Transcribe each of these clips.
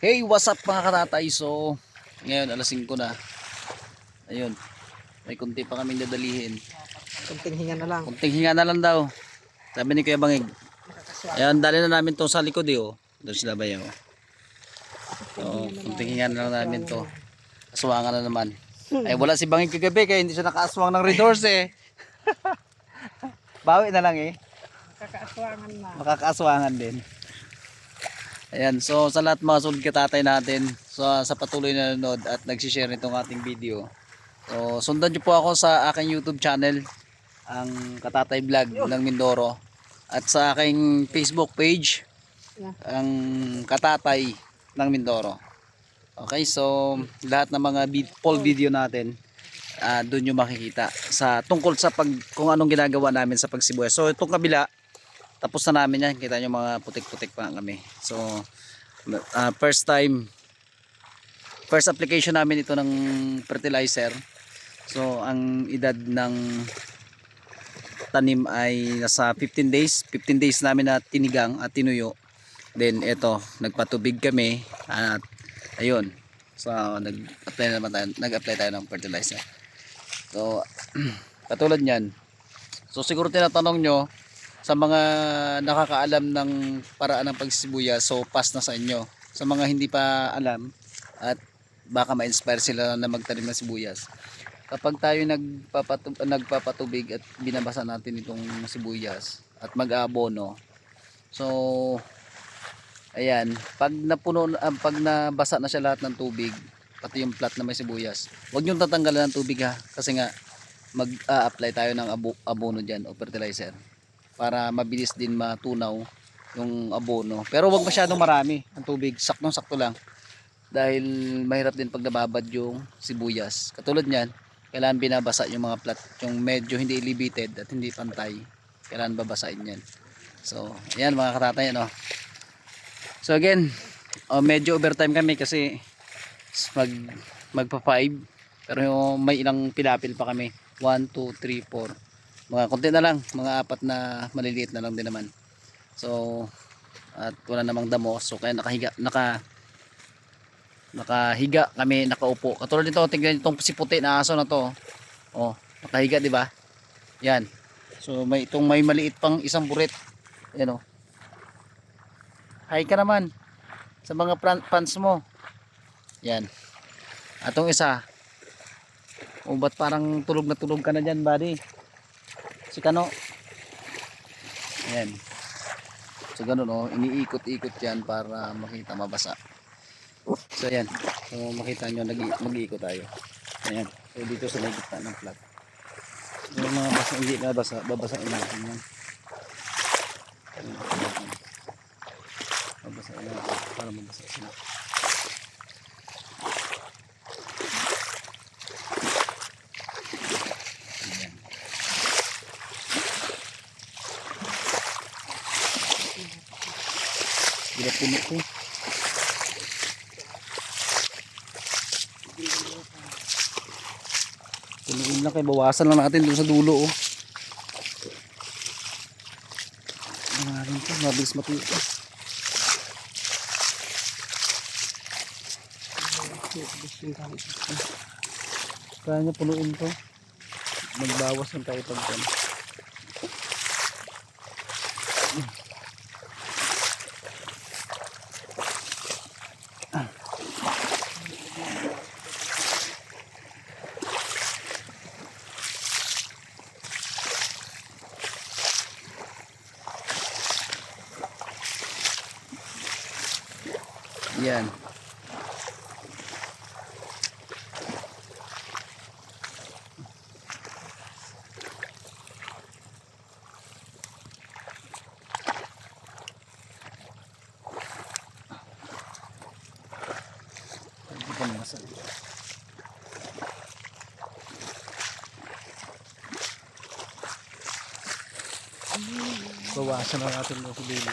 Hey, what's up mga katatay? So, ngayon alas 5 na. Ayun. May kunti pa kaming dadalihin. Kunting hinga na lang. Kunting hinga na lang daw. Sabi ni Kuya Bangig. Ayan, dali na namin to sa likod eh, oh. Doon sila ba yun? So, kunting hinga na lang namin to. Aswangan na naman. Ay, wala si Bangig kagabi kaya hindi siya nakaaswang ng redoors eh. Bawi na lang eh. Kakaaswangan na. makakaaswangan din. Ayan, so sa lahat mga sulit katatay natin, so sa patuloy na nanonood at nagsishare nitong ating video. So sundan niyo po ako sa aking YouTube channel, ang Katatay Vlog ng Mindoro. At sa aking Facebook page, ang Katatay ng Mindoro. Okay, so lahat ng mga poll video natin, ah doon nyo makikita sa tungkol sa pag kung anong ginagawa namin sa pagsibuyas. So itong kabila, tapos na namin yan. Kita nyo mga putik-putik pa kami. So uh, first time first application namin ito ng fertilizer. So ang edad ng tanim ay nasa 15 days. 15 days namin na tinigang at tinuyo. Then ito nagpatubig kami at ayun. So nag-apply naman tayo nag-apply tayo ng fertilizer. So katulad niyan. So siguro tinatanong nyo sa mga nakakaalam ng paraan ng pagsibuyas so pass na sa inyo. Sa mga hindi pa alam at baka ma-inspire sila na magtanim ng sibuyas. Kapag tayo nagpapatub nagpapatubig at binabasa natin itong sibuyas at mag-aabono so ayan pag napuno ah, pag nabasa na siya lahat ng tubig pati yung plat na may sibuyas huwag niyong tatanggalan ng tubig ha? Kasi nga mag-a-apply tayo ng abo, abono dyan o fertilizer para mabilis din matunaw yung abono. Pero wag masyadong marami ang tubig, saktong sakto lang. Dahil mahirap din pag nababad yung sibuyas. Katulad niyan, kailangan binabasa yung mga plat, yung medyo hindi elevated at hindi pantay. Kailangan babasain yan. So, ayan mga katatay, ano. So again, oh, medyo overtime kami kasi mag magpa 5 pero may ilang pilapil pa kami 1, 2, 3, 4 mga konti na lang mga apat na maliliit na lang din naman. So at wala namang damo so kaya nakahiga naka nakahiga kami nakaupo. Katulad nito tingnan itong si puti na aso na to. Oh nakahiga di ba? Yan. So may itong may maliit pang isang burit yan oh. Hi ka naman sa mga fans mo. Yan. Atong isa oh ba't parang tulog na tulog ka na dyan buddy si Kano. Ayan. So ganun oh, iniikot-ikot yan para makita mabasa. So ayan. So makita nyo, mag-iikot tayo. Ayan. So dito sa may gitna ng flat. So, yung mga basa, hindi na basa, babasain natin yan. Babasain natin para mabasa sila. Hirap puno ko. Punuin lang kay bawasan lang natin doon sa dulo oh. Ano natin ito, mabilis matuyo. Kaya niya punuin to. Magbawas lang tayo pag Yan. Bawasan na natin ng kubili.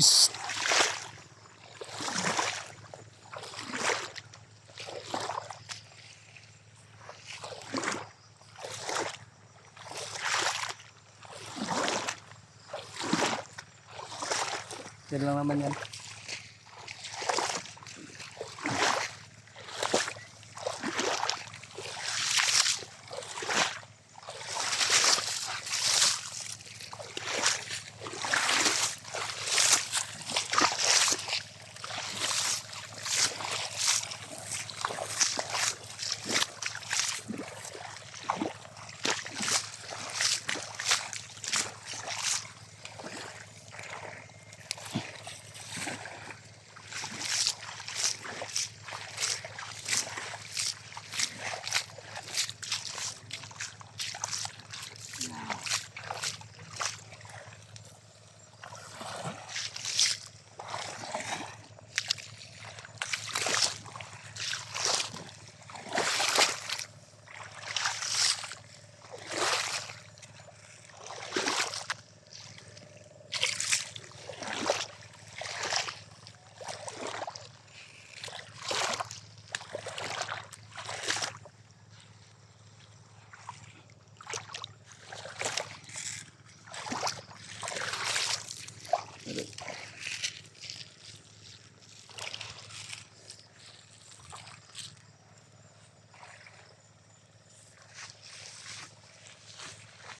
Yan lang naman yan.